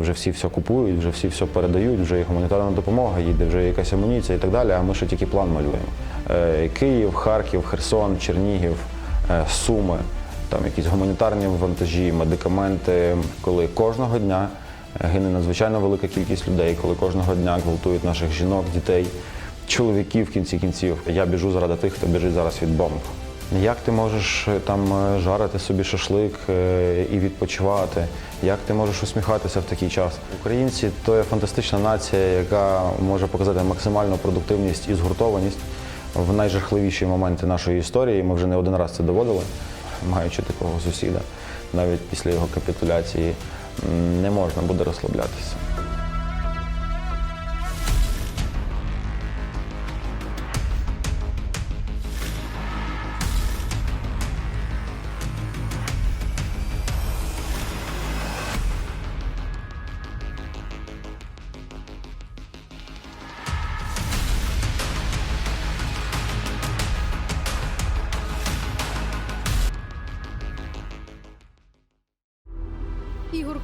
Вже всі все купують, вже всі все передають, вже і гуманітарна допомога їде, вже якась амуніція і так далі. А ми ще тільки план малюємо. Е, Київ, Харків, Херсон, Чернігів, е, Суми, там якісь гуманітарні вантажі, медикаменти. Коли кожного дня е, гине надзвичайно велика кількість людей, коли кожного дня гвалтують наших жінок, дітей, чоловіків в кінці кінців. Я біжу заради тих, хто біжить зараз від бомб. Як ти можеш е, там е, жарити собі шашлик е, і відпочивати? Як ти можеш усміхатися в такий час? Українці то є фантастична нація, яка може показати максимальну продуктивність і згуртованість в найжахливіші моменти нашої історії. Ми вже не один раз це доводили, маючи такого сусіда. Навіть після його капітуляції не можна буде розслаблятися.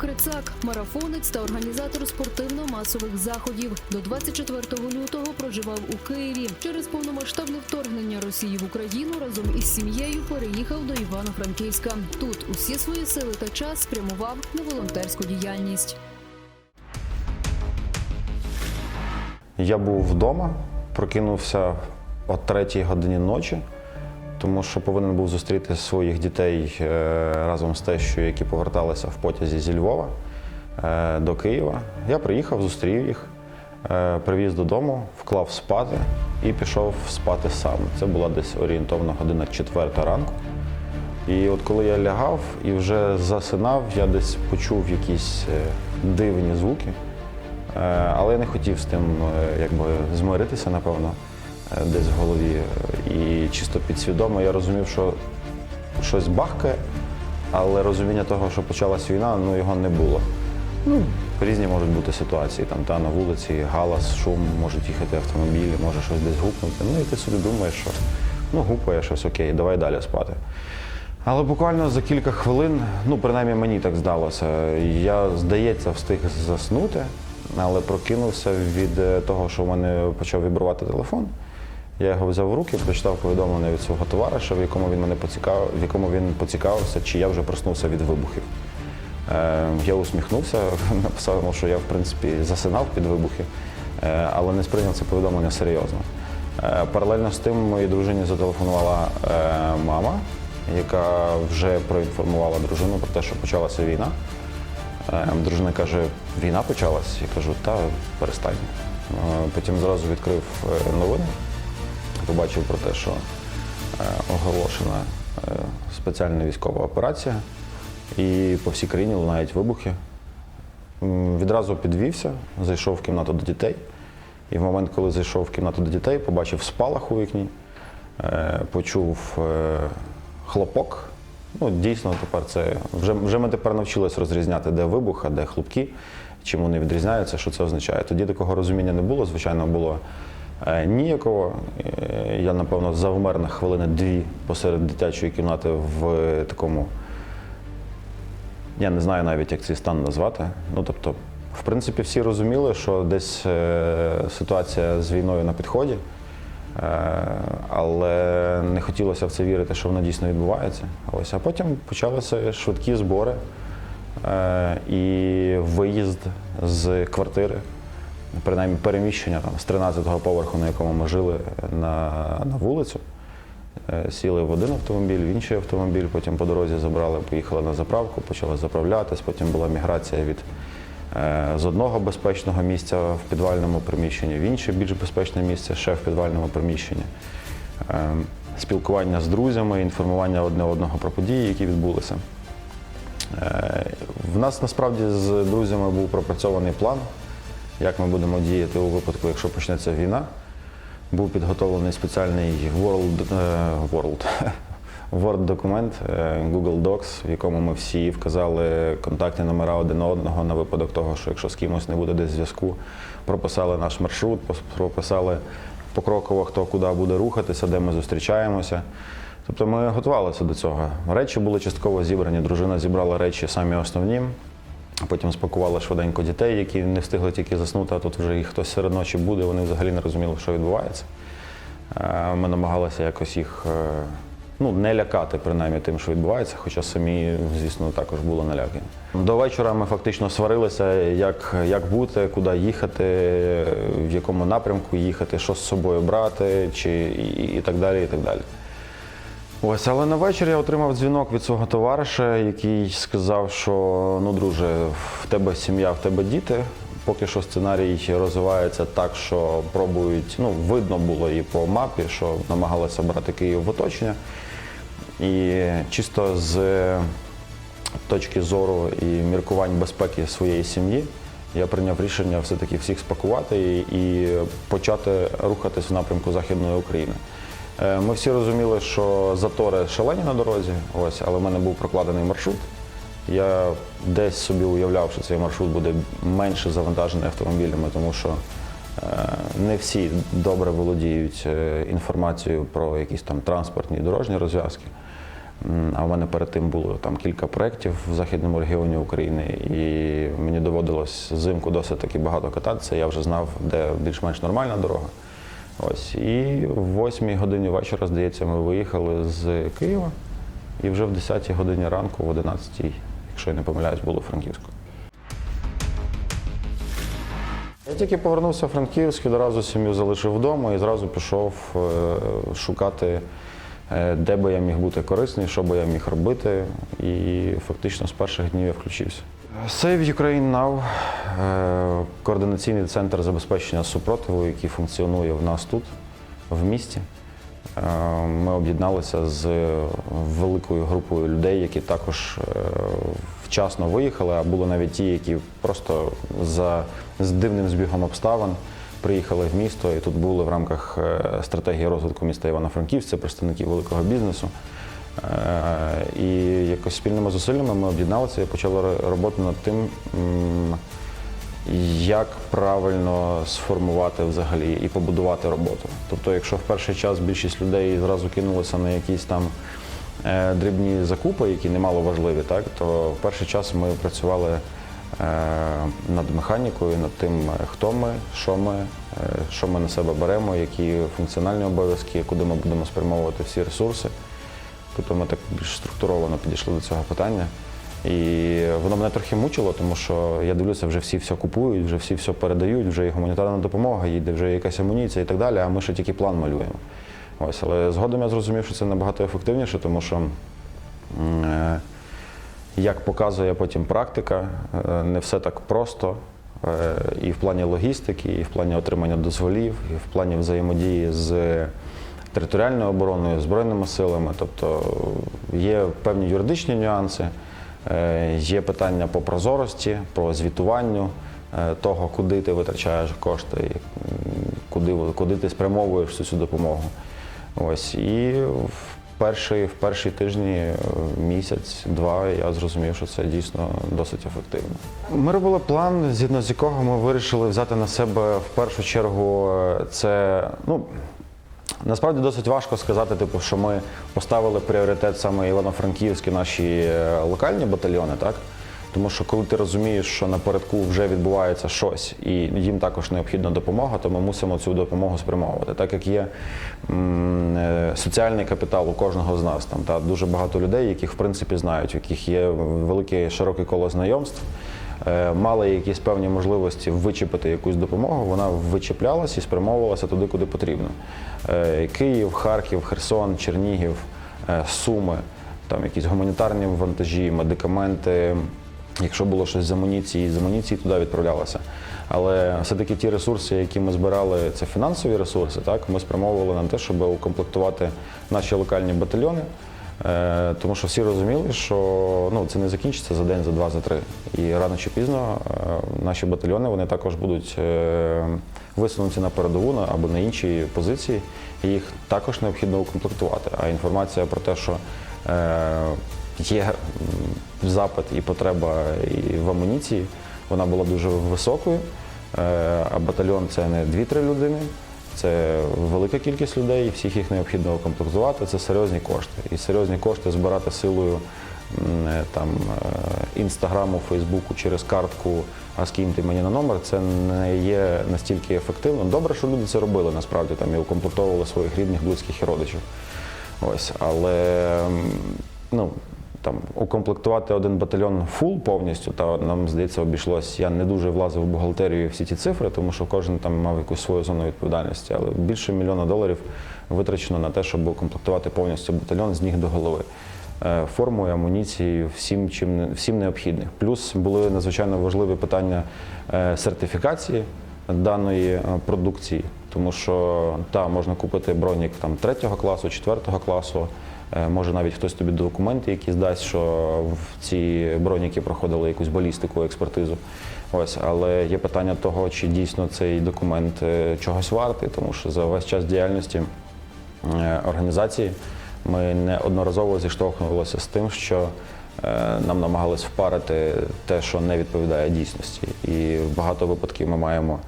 Крицак, марафонець та організатор спортивно-масових заходів. До 24 лютого проживав у Києві. Через повномасштабне вторгнення Росії в Україну разом із сім'єю переїхав до Івано-Франківська. Тут усі свої сили та час спрямував на волонтерську діяльність. Я був вдома, прокинувся о третій годині ночі, тому що повинен був зустріти своїх дітей е, разом з тещою, які поверталися в потязі зі Львова е, до Києва. Я приїхав, зустрів їх, е, привіз додому, вклав спати і пішов спати сам. Це була десь орієнтовно година четверта ранку. І от коли я лягав і вже засинав, я десь почув якісь дивні звуки. Але я не хотів з тим якби змиритися, напевно, десь в голові. Е, І чисто підсвідомо я розумів, що щось бахкає, але розуміння того, що почалась війна, ну його не було. Ну, різні можуть бути ситуації. Там та на вулиці галас, шум, можуть їхати автомобілі, може щось десь гупнути. Ну і ти собі думаєш, що ну гупає щось окей, давай далі спати. Але буквально за кілька хвилин, ну принаймні мені так здалося, я, здається, встиг заснути, але прокинувся від е, того, що в мене почав вібрувати телефон. Я його взяв в руки, прочитав повідомлення від свого товариша, в якому він мене поцікавив, в якому він поцікавився, чи я вже проснувся від вибухів. Е, Я усміхнувся, написав що я в принципі засинав під вибухи, е, але не сприйняв це повідомлення серйозно. Е, Паралельно з тим моїй дружині зателефонувала е, мама, яка вже проінформувала дружину про те, що почалася війна. Е, Дружина каже, війна почалась. Я кажу, та перестань. Е, Потім зразу відкрив е, новини, побачив про те, що е, оголошена е, спеціальна військова операція, і по всій країні лунають вибухи. Відразу підвівся, зайшов в кімнату до дітей. І в момент, коли зайшов в кімнату до дітей, побачив спалах у вікні, е, почув хлопок. Ну, дійсно, тепер це вже, вже ми тепер навчились розрізняти, де вибух, а де хлопки, чим вони відрізняються, що це означає. Тоді такого розуміння не було, звичайно, було ніякого. Е, Я, напевно, завмер на хвилини дві посеред дитячої кімнати в е, такому я не знаю навіть, як цей стан назвати. Ну тобто, в принципі, всі розуміли, що десь е, ситуація з війною на підході, е, але не хотілося в це вірити, що воно дійсно відбувається. Ось, а потім почалися швидкі збори е, і виїзд з квартири, принаймні переміщення там, з 13-го поверху, на якому ми жили, на, на вулицю. Е, Сіли в один автомобіль, в інший автомобіль, потім по дорозі забрали, поїхали на заправку, почали заправлятись, потім була міграція від е, з одного безпечного місця в підвальному приміщенні в інше більш безпечне місце, ще в підвальному приміщенні. Е, Спілкування з друзями, інформування одне одного про події, які відбулися. В нас насправді з друзями був пропрацьований план, як ми будемо діяти у випадку, якщо почнеться війна. Був підготовлений спеціальний World, е, World, Word документ е, Google Docs, в якому ми всі вказали контактні номера один одного на випадок того, що якщо з кимось не буде десь зв'язку, прописали наш маршрут, прописали покроково, хто куди буде рухатися, де ми зустрічаємося. Тобто ми готувалися до цього. Речі були частково зібрані. Дружина зібрала речі самі основні. Потім спакували швиденько дітей, які не встигли тільки заснути, а тут вже їх хтось серед ночі буде, вони взагалі не розуміли, що відбувається. Е, Ми намагалися якось їх е, ну, не лякати, принаймні, тим, що відбувається, хоча самі, звісно, також були налякані. До вечора ми фактично сварилися, як, як бути, куди їхати, в якому напрямку їхати, що з собою брати, чи, і, і так далі. І так далі. Ось, але на вечір я отримав дзвінок від свого товариша, який сказав, що ну, друже, в тебе сім'я, в тебе діти. Поки що сценарій розвивається так, що пробують, ну, видно було і по мапі, що намагалися брати Київ в оточення. І чисто з точки зору і міркувань безпеки своєї сім'ї я прийняв рішення все-таки всіх спакувати і, почати рухатись в напрямку Західної України. Е, Ми всі розуміли, що затори шалені на дорозі, ось, але в мене був прокладений маршрут. Я десь собі уявляв, що цей маршрут буде менше завантажений автомобілями, тому що е, не всі добре володіють е, інформацією про якісь там транспортні і дорожні розв'язки. А в мене перед тим було там кілька проєктів в західному регіоні України, і мені доводилось взимку досить таки багато кататися. Я вже знав, де більш-менш нормальна дорога. Ось. І в 8 годині вечора, здається, ми виїхали з Києва. І вже в 10 годині ранку, в 11, якщо я не помиляюсь, було Франківську. Я тільки повернувся в Франківськ, одразу сім'ю залишив вдома і зразу пішов е, шукати, е, де би я міг бути корисний, що би я міг робити. І фактично з перших днів я включився. Save Ukraine Now е, координаційний центр забезпечення супротиву, який функціонує в нас тут, в місті. Е, Ми об'єдналися з великою групою людей, які також е, вчасно виїхали, а були навіть ті, які просто за з дивним збігом обставин приїхали в місто і тут були в рамках стратегії розвитку міста Івано-Франківськ, це представники великого бізнесу. Е, І якось спільними зусиллями ми об'єдналися і почали роботу над тим, як правильно сформувати взагалі і побудувати роботу. Тобто, якщо в перший час більшість людей зразу кинулися на якісь там е, дрібні закупи, які немало важливі, так, то в перший час ми працювали е, над механікою, над тим, хто ми, що ми, що ми на себе беремо, які функціональні обов'язки, куди ми будемо спрямовувати всі ресурси. Тобто ми так більш структуровано підійшли до цього питання. І воно мене трохи мучило, тому що я дивлюся, вже всі все купують, вже всі все передають, вже і гуманітарна допомога їде, вже якась амуніція і так далі, а ми ще тільки план малюємо. Ось, але згодом я зрозумів, що це набагато ефективніше, тому що, е, як показує потім практика, е, не все так просто. Е, І в плані логістики, і в плані отримання дозволів, і в плані взаємодії з територіальною обороною, збройними силами. Тобто є певні юридичні нюанси, е, є питання по прозорості, по звітуванню е, того, куди ти витрачаєш кошти, куди, куди ти спрямовуєш всю цю допомогу. Ось і в перший, в перші тижні, е, місяць, два, я зрозумів, що це дійсно досить ефективно. Ми робили план, згідно з якого ми вирішили взяти на себе в першу чергу це. Ну, Насправді досить важко сказати, типу, що ми поставили пріоритет саме івано-франківські наші е, локальні батальйони, так? Тому що коли ти розумієш, що напередку вже відбувається щось, і їм також необхідна допомога, то ми мусимо цю допомогу спрямовувати. Так як є е, соціальний капітал у кожного з нас, там та дуже багато людей, яких в принципі знають, у яких є велике широке коло знайомств. Е, Мали якісь певні можливості вичепити якусь допомогу, вона вичеплялася і спрямовувалася туди, куди потрібно. Е, Київ, Харків, Херсон, Чернігів, е, Суми, там якісь гуманітарні вантажі, медикаменти. Якщо було щось з амуніції, з амуніції туди відправлялося. Але все-таки ті ресурси, які ми збирали, це фінансові ресурси, так ми спрямовували на те, щоб укомплектувати наші локальні батальйони. Е, Тому що всі розуміли, що ну, це не закінчиться за день, за два, за три. І рано чи пізно е, наші батальйони вони також будуть е, висунуті на передову або на інші позиції, і їх також необхідно укомплектувати. А інформація про те, що є запит і потреба в амуніції, вона була дуже високою. А батальйон це не 2-3 людини, це велика кількість людей, всіх їх необхідно укомплектувати. Це серйозні кошти. І серйозні кошти збирати силою е, там е, інстаграму, фейсбуку через картку, а скиньте мені на номер, це не є настільки ефективно. Добре, що люди це робили насправді там і укомплектовували своїх рідних, близьких і родичів. Ось, але ну. Там укомплектувати один батальйон фул повністю, та нам здається, обійшлось. Я не дуже влазив в бухгалтерію всі ці цифри, тому що кожен там мав якусь свою зону відповідальності. Але більше мільйона доларів витрачено на те, щоб укомплектувати повністю батальйон з ніг до голови. Е, Формою, амуніцією, всім чим всім необхідним. Плюс були надзвичайно важливі питання е, сертифікації даної е, продукції, тому що та можна купити бронік там третього класу, четвертого класу. Е, Може навіть хтось тобі документи, які здасть, що в ці броніки проходили якусь балістику, експертизу. Ось, але є питання того, чи дійсно цей документ е, чогось вартий, тому що за весь час діяльності е, організації ми неодноразово зіштовхнулися з тим, що нам намагались впарити те, що не відповідає дійсності. І в багато випадків ми маємо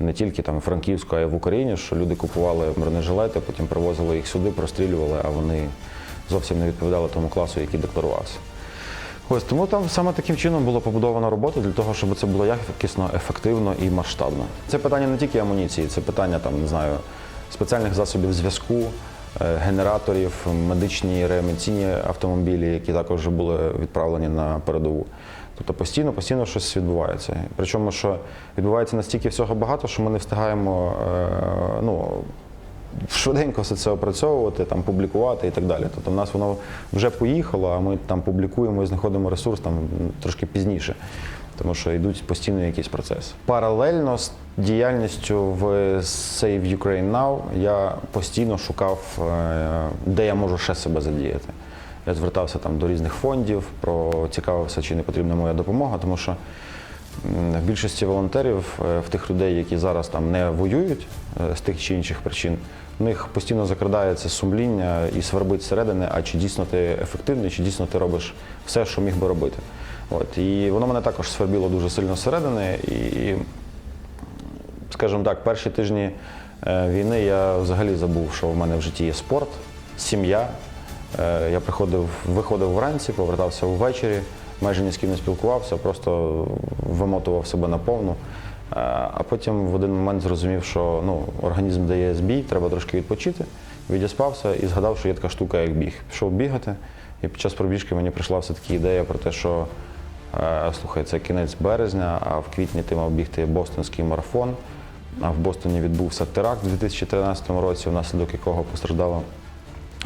не тільки там Франківську, а й в Україні, що люди купували бронежилети, потім привозили їх сюди, прострілювали, а вони зовсім не відповідали тому класу, який декларувався. Ось тому там саме таким чином була побудована робота для того, щоб це було якісно, ефективно і масштабно. Це питання не тільки амуніції, це питання там, не знаю, спеціальних засобів зв'язку, е, генераторів, медичні реанімаційні автомобілі, які також були відправлені на передову. Тобто постійно, постійно щось відбувається. Причому, що відбувається настільки всього багато, що ми не встигаємо е, ну, швиденько все це опрацьовувати, там, публікувати і так далі. Тобто в нас воно вже поїхало, а ми там публікуємо і знаходимо ресурс там трошки пізніше, тому що йдуть постійно якісь процеси. Паралельно з діяльністю в Save Ukraine Now я постійно шукав, е, де я можу ще себе задіяти. Я звертався там до різних фондів, процікавився, чи не потрібна моя допомога, тому що В більшості волонтерів, е, в тих людей, які зараз там не воюють е, з тих чи інших причин, в них постійно закрадається сумління і свербить зсередини, а чи дійсно ти ефективний, чи дійсно ти робиш все, що міг би робити. От. І воно мене також свербіло дуже сильно зсередини. І, скажімо так, перші тижні е, війни я взагалі забув, що в мене в житті є спорт, сім'я. Я приходив, виходив вранці, повертався ввечері, майже ні з ким не спілкувався, просто вимотував себе наповну. Е, А потім в один момент зрозумів, що ну, організм дає збій, треба трошки відпочити. Відіспався і згадав, що є така штука, як біг. Пішов бігати, і під час пробіжки мені прийшла все-таки ідея про те, що е, слухай, це кінець березня, а в квітні ти мав бігти бостонський марафон. А в Бостоні відбувся теракт у 2013 році, внаслідок якого постраждало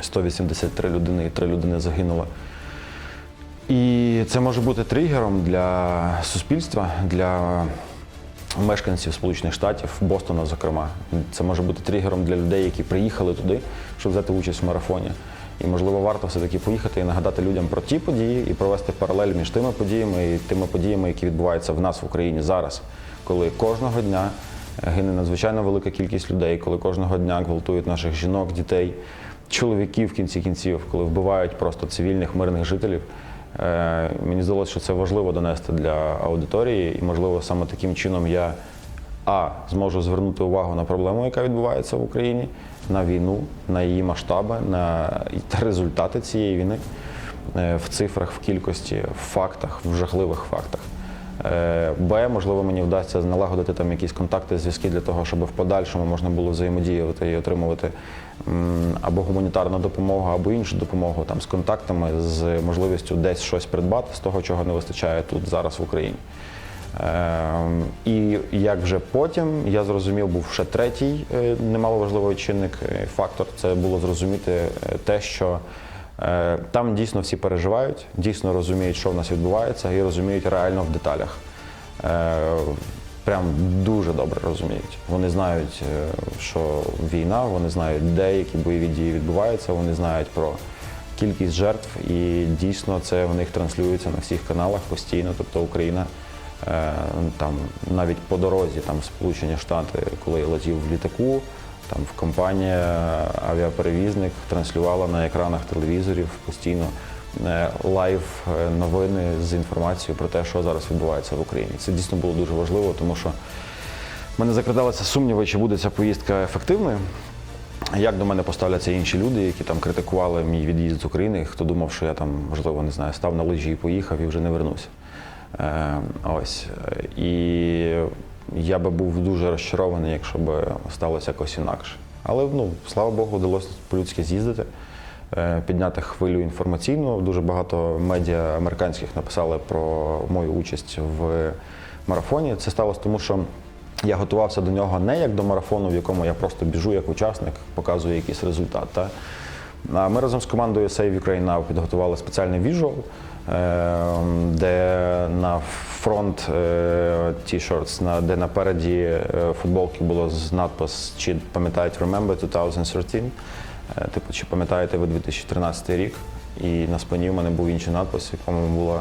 183 людини і 3 людини загинуло. І це може бути тригером для суспільства, для мешканців Сполучених Штатів, Бостона, зокрема. Це може бути тригером для людей, які приїхали туди, щоб взяти участь в марафоні. І, можливо, варто все-таки поїхати і нагадати людям про ті події і провести паралель між тими подіями і тими подіями, які відбуваються в нас в Україні зараз, коли кожного дня гине надзвичайно велика кількість людей, коли кожного дня гвалтують наших жінок, дітей, чоловіків в кінці кінців, коли вбивають просто цивільних мирних жителів. Е, Мені здалося, що це важливо донести для аудиторії, і, можливо, саме таким чином я а зможу звернути увагу на проблему, яка відбувається в Україні, на війну, на її масштаби, на результати цієї війни е, в цифрах, в кількості, в фактах, в жахливих фактах. Е, Б, можливо, мені вдасться налагодити там якісь контакти, зв'язки для того, щоб в подальшому можна було взаємодіяти і отримувати або гуманітарну допомогу, або іншу допомогу там з контактами, з можливістю десь щось придбати з того, чого не вистачає тут зараз в Україні. Ем, І як вже потім я зрозумів, був ще третій е, немаловажливий чинник, е, фактор це було зрозуміти е, те, що е, там дійсно всі переживають, дійсно розуміють, що в нас відбувається, і розуміють реально в деталях. Е, Прям дуже добре розуміють. Вони знають, е, що війна, вони знають, де які бойові дії відбуваються, вони знають про кількість жертв, і дійсно це в них транслюється на всіх каналах постійно. Тобто Україна е, там навіть по дорозі, там Сполучені Штати, коли я летів в літаку, там в компанія авіаперевізник транслювала на екранах телевізорів постійно е, лайв е, новини з інформацією про те, що зараз відбувається в Україні. Це дійсно було дуже важливо, тому що в мене закрадалися сумніви, чи буде ця поїздка ефективною. як до мене поставляться інші люди, які там критикували мій від'їзд з України, хто думав, що я там, можливо, не знаю, став на лижі і поїхав і вже не вернуся. Е, ось. І я би був дуже розчарований, якщо б сталося якось інакше. Але ну, слава Богу, вдалося по-людськи з'їздити, е, підняти хвилю інформаційну. Дуже багато медіа американських написали про мою участь в марафоні. Це сталося тому, що я готувався до нього не як до марафону, в якому я просто біжу як учасник, показую якийсь результат. Та? Ми разом з командою Save Ukraine Now підготували спеціальний віжуал, е, де на фронт е, t-shirts, де напереді е, футболки було з надпис, чи пам'ятають Remember 2013, е, типу, чи пам'ятаєте ви 2013 рік. І на спині в мене був інший надпис, в якому було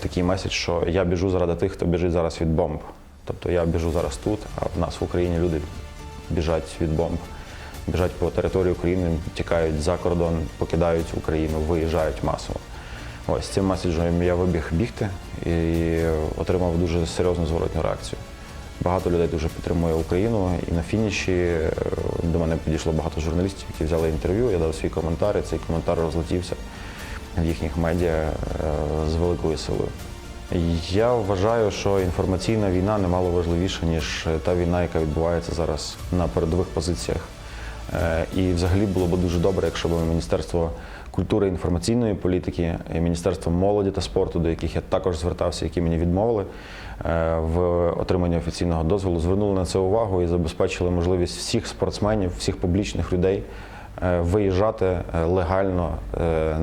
такий меседж, що я біжу заради тих, хто біжить зараз від бомб. Тобто я біжу зараз тут, а в нас в Україні люди біжать від бомб, біжать по території України, тікають за кордон, покидають Україну, виїжджають масово. Ось цим меседжем я вибіг бігти і отримав дуже серйозну зворотню реакцію. Багато людей дуже підтримує Україну, і на фініші е, до мене підійшло багато журналістів, які взяли інтерв'ю. Я дав свій коментар, і цей коментар розлетівся в їхніх медіа е, з великою силою. Я вважаю, що інформаційна війна немало важливіша, ніж та війна, яка відбувається зараз на передових позиціях. Е, І взагалі було б дуже добре, якщо б Міністерство культури інформаційної політики, і Міністерство молоді та спорту, до яких я також звертався, які мені відмовили е, в отриманні офіційного дозволу, звернули на це увагу і забезпечили можливість всіх спортсменів, всіх публічних людей е, виїжджати легально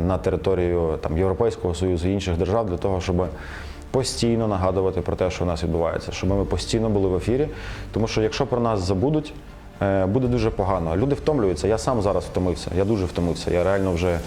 на територію там, Європейського Союзу і інших держав для того, щоб постійно нагадувати про те, що у нас відбувається, щоб ми постійно були в ефірі. Тому що якщо про нас забудуть, буде дуже погано. Люди втомлюються. Я сам зараз втомився. Я дуже втомився. Я реально вже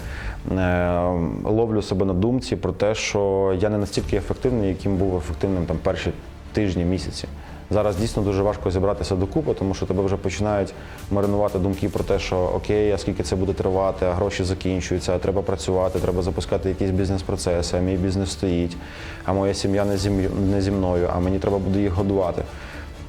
е, ловлю себе на думці про те, що я не настільки ефективний, яким був ефективним там перші тижні, місяці. Зараз дійсно дуже важко зібратися докупи, тому що тебе вже починають маринувати думки про те, що окей, а скільки це буде тривати, а гроші закінчуються, а треба працювати, треба запускати якісь бізнес-процеси, а мій бізнес стоїть, а моя сім'я не зі мною, а мені треба буде їх годувати.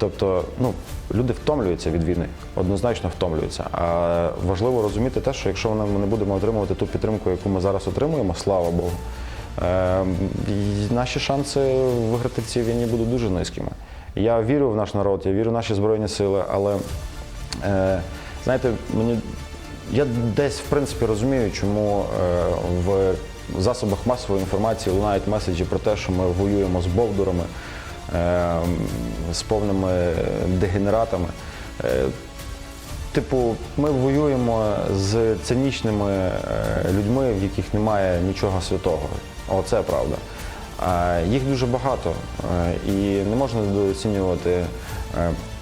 Тобто, ну, люди втомлюються від війни, однозначно втомлюються. А важливо розуміти те, що якщо ми не будемо отримувати ту підтримку, яку ми зараз отримуємо, слава Богу, е, наші шанси виграти в цій війні будуть дуже низькими. Я вірю в наш народ, я вірю в наші збройні сили, але е, знаєте, мені я десь в принципі розумію, чому е, в засобах масової інформації лунають меседжі про те, що ми воюємо з бовдурами, з повними дегенератами. Е, Типу, ми воюємо з цинічними е, людьми, в яких немає нічого святого. Оце правда. Їх дуже багато, е, і не можна недооцінювати е,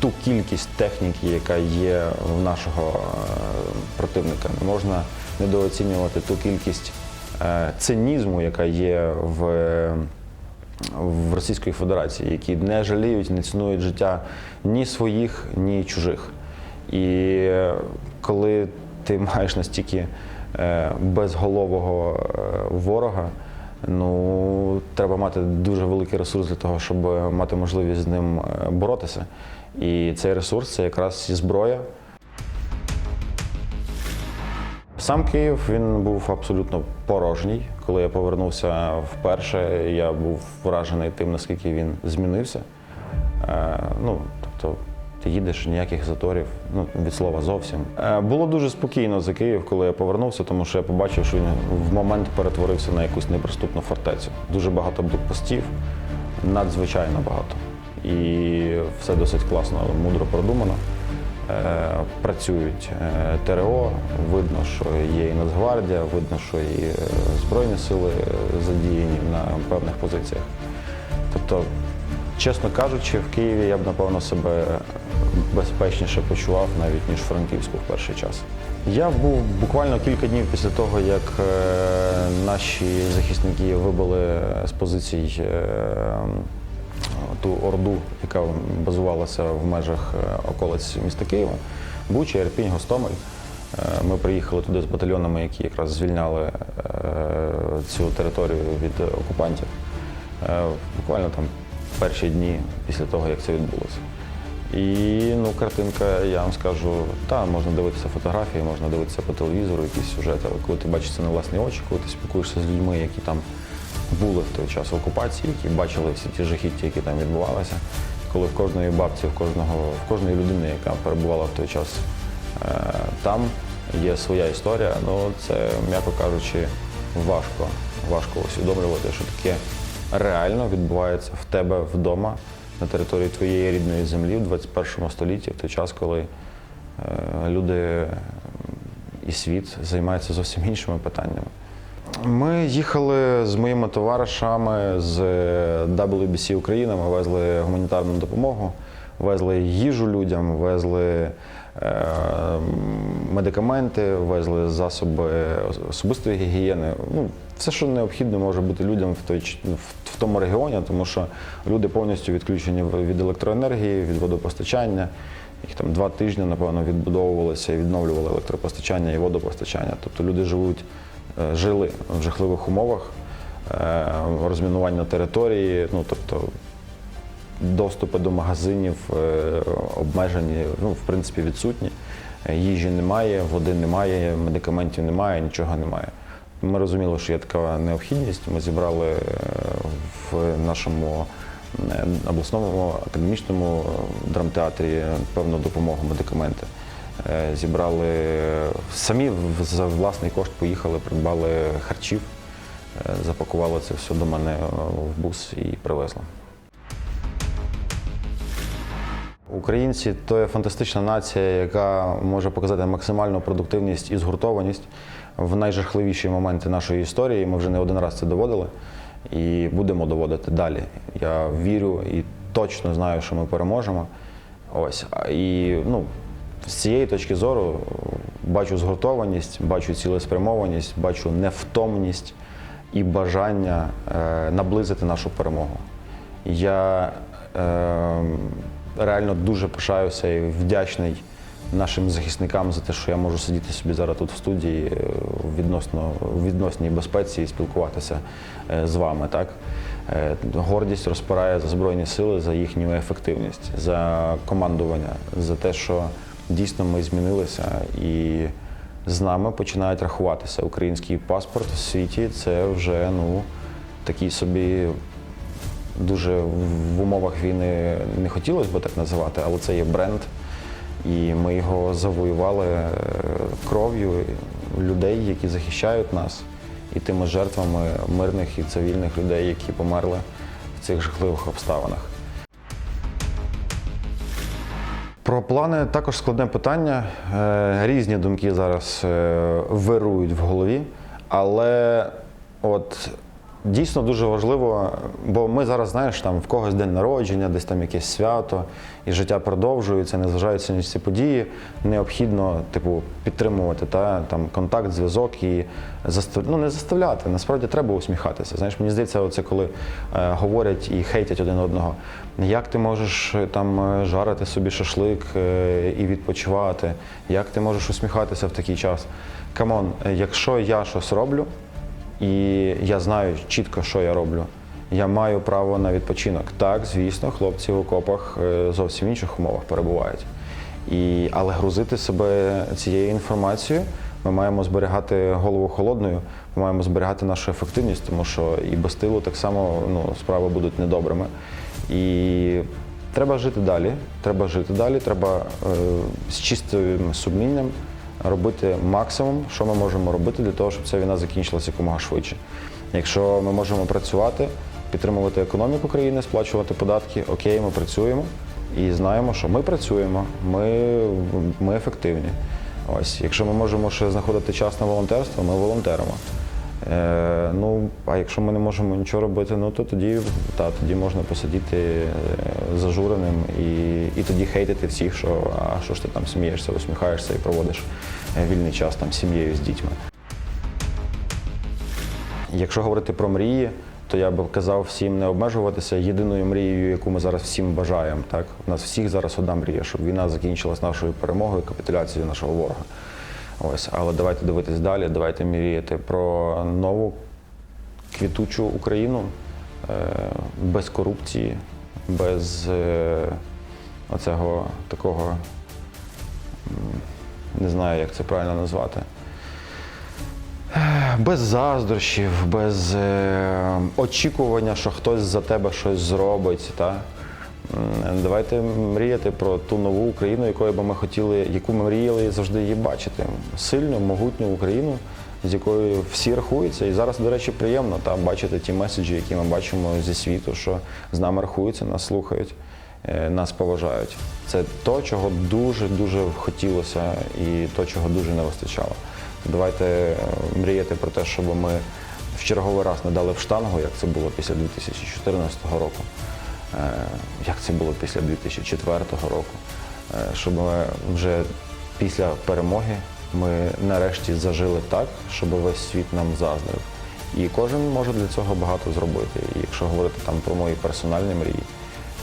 ту кількість техніки, яка є в нашого е, противника. Не можна недооцінювати ту кількість е, цинізму, яка є в в Російської Федерації, які не жаліють, не цінують життя ні своїх, ні чужих. І е, коли ти маєш настільки е, безголового е, ворога, ну треба мати дуже великий ресурс для того, щоб мати можливість з ним боротися. І цей ресурс це якраз і зброя. Сам Київ він був абсолютно порожній. Коли я повернувся вперше, я був вражений тим, наскільки він змінився. Е, ну, тобто, ти їдеш ніяких заторів, ну від слова зовсім. Е, було дуже спокійно за Київ, коли я повернувся, тому що я побачив, що він в момент перетворився на якусь неприступну фортецю. Дуже багато блокпостів, надзвичайно багато. І все досить класно, мудро продумано. Е, Працюють е, ТРО, видно, що є і Нацгвардія, видно, що і е, Збройні сили задіяні на певних позиціях. Тобто, чесно кажучи, в Києві я б напевно себе безпечніше почував навіть ніж в Франківську в перший час. Я був буквально кілька днів після того, як наші захисники вибили з позицій ту орду, яка базувалася в межах е, околиць міста Києва, Буча, Ірпінь, Гостомель. Е, Ми приїхали туди з батальйонами, які якраз звільняли е, цю територію від окупантів. Буквально там перші дні після того, як це відбулося. І ну, картинка, я вам скажу, та можна дивитися фотографії, можна дивитися по телевізору, якісь сюжети, але коли ти бачиш це на власні очі, коли ти спілкуєшся з людьми, які там були в той час в окупації, які бачили всі ті жахіття, які там відбувалися, коли в кожної бабці, в кожного, в кожної людини, яка перебувала в той час е, там, є своя історія, ну це, м'яко кажучи, важко. Важко усвідомлювати, що таке реально відбувається в тебе вдома на території твоєї рідної землі в 21 столітті, в той час, коли е, люди і світ займаються зовсім іншими питаннями. Ми їхали з моїми товаришами з WBC Україна. Ми везли гуманітарну допомогу, везли їжу людям, везли е, медикаменти, везли засоби особистої гігієни. Ну, все, що необхідно може бути людям в, той, в, тому регіоні, тому що люди повністю відключені від електроенергії, від водопостачання. Їх там два тижні, напевно, відбудовувалися і відновлювали електропостачання і водопостачання. Тобто люди живуть, е, жили в жахливих умовах, е, розмінування території, ну тобто доступи до магазинів е, обмежені, ну, в принципі, відсутні. Е, Їжі немає, води немає, медикаментів немає, нічого немає. Ми розуміли, що є така необхідність. Ми зібрали е, в нашому е, обласному академічному е, драмтеатрі певну допомогу, медикаменти. Е, Зібрали самі за власний кошт поїхали, придбали харчів, е, запакували це все до мене е, в бус і привезли. Українці то є фантастична нація, яка може показати максимальну продуктивність і згуртованість в найжахливіші моменти нашої історії. Ми вже не один раз це доводили і будемо доводити далі. Я вірю і точно знаю, що ми переможемо. Ось і ну, з цієї точки зору бачу згуртованість, бачу цілеспрямованість, бачу невтомність і бажання е, наблизити нашу перемогу. Я е, реально дуже пишаюся і вдячний нашим захисникам за те, що я можу сидіти собі зараз тут в студії е, відносно в відносній безпеці і спілкуватися е, з вами. Так? Е, Гордість розпирає за Збройні сили, за їхню ефективність, за командування, за те, що дійсно ми змінилися і з нами починають рахуватися. Український паспорт в світі це вже ну, такий собі дуже в умовах війни не хотілося б так називати, але це є бренд. І ми його завоювали е, кров'ю людей, які захищають нас, і тими жертвами мирних і цивільних людей, які померли в цих жахливих обставинах. Про плани також складне питання. Е, Різні думки зараз е, вирують в голові, але от дійсно дуже важливо, бо ми зараз, знаєш, там в когось день народження, десь там якесь свято, і життя продовжується, незважаючи на ці події, необхідно, типу, підтримувати та, там, контакт, зв'язок і застав... ну, не заставляти. Насправді треба усміхатися. Знаєш, мені здається, оце коли е, говорять і хейтять один одного. Як ти можеш е, там е, жарити собі шашлик е, і відпочивати? Як ти можеш усміхатися в такий час? Камон, е, якщо я щось роблю, і я знаю чітко, що я роблю. Я маю право на відпочинок. Так, звісно, хлопці в окопах е, зовсім в інших умовах перебувають. І, але грузити себе цією інформацією ми маємо зберігати голову холодною, ми маємо зберігати нашу ефективність, тому що і без тилу так само ну, справи будуть недобрими. І треба жити далі. Треба жити далі, треба е, з чистим сумлінням робити максимум, що ми можемо робити для того, щоб ця війна закінчилася якомога швидше. Якщо ми можемо працювати, підтримувати економіку країни, сплачувати податки, окей, ми працюємо і знаємо, що ми працюємо, ми, ми ефективні. Ось, якщо ми можемо ще знаходити час на волонтерство, ми волонтеримо. Е, ну, а якщо ми не можемо нічого робити, ну то тоді, та, тоді можна посидіти е, зажуреним і, і тоді хейтити всіх, що а що ж ти там смієшся, усміхаєшся і проводиш е, вільний час там з сім'єю, з дітьми. Якщо говорити про мрії, то я би казав всім не обмежуватися єдиною мрією, яку ми зараз всім бажаємо. Так? У нас всіх зараз одна мрія, щоб війна закінчилась нашою перемогою, капітуляцією нашого ворога. Ось, але давайте дивитись далі, давайте мріяти про нову квітучу Україну е, без корупції, без е, оцього такого, не знаю, як це правильно назвати. Без заздрощів, без е, очікування, що хтось за тебе щось зробить. Та? Давайте мріяти про ту нову Україну, якою би ми хотіли, яку ми мріяли завжди її бачити. Сильну, могутню Україну, з якою всі рахуються. І зараз, до речі, приємно та, бачити ті меседжі, які ми бачимо зі світу, що з нами рахуються, нас слухають, е, нас поважають. Це то, чого дуже-дуже хотілося і то, чого дуже не вистачало. Давайте е, мріяти про те, щоб ми в черговий раз не дали в штангу, як це було після 2014 року, як це було після 2004 року, е, щоб вже після перемоги ми нарешті зажили так, щоб весь світ нам заздрив. І кожен може для цього багато зробити. І якщо говорити там про мої персональні мрії,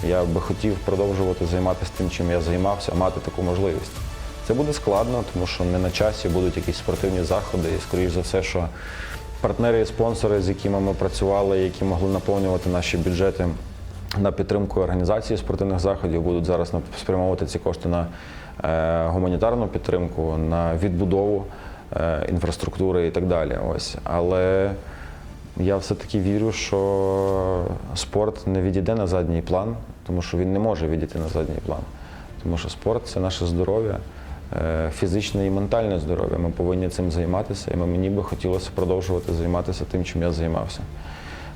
я би хотів продовжувати займатися тим, чим я займався, мати таку можливість. Це буде складно, тому що не на часі будуть якісь спортивні заходи, і скоріш за все, що партнери і спонсори, з якими ми працювали, які могли наповнювати наші бюджети на підтримку організації спортивних заходів, будуть зараз спрямовувати ці кошти на е, гуманітарну підтримку, на відбудову е, інфраструктури і так далі. Ось. Але я все-таки вірю, що спорт не відійде на задній план, тому що він не може відійти на задній план. Тому що спорт це наше здоров'я, е, фізичне і ментальне здоров'я. Ми повинні цим займатися, і мені би хотілося продовжувати займатися тим, чим я займався.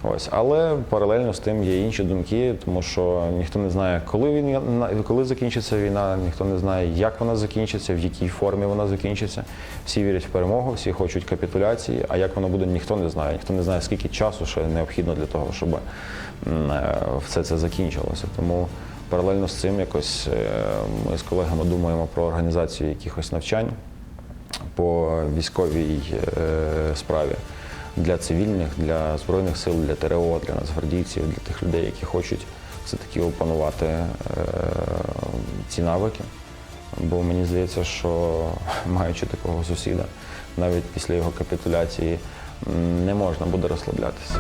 Ось, але паралельно з тим є інші думки, тому що ніхто не знає, коли він коли закінчиться війна, ніхто не знає, як вона закінчиться, в якій формі вона закінчиться. Всі вірять в перемогу, всі хочуть капітуляції. А як воно буде, ніхто не знає. Ніхто не знає, скільки часу ще необхідно для того, щоб е, все це закінчилося. Тому паралельно з цим якось е, ми з колегами думаємо про організацію якихось навчань по військовій е, справі для цивільних, для збройних сил, для ТРО, для нацгвардійців, для тих людей, які хочуть все-таки опанувати е, ці навики. Бо мені здається, що маючи такого сусіда, навіть після його капітуляції не можна буде розслаблятися.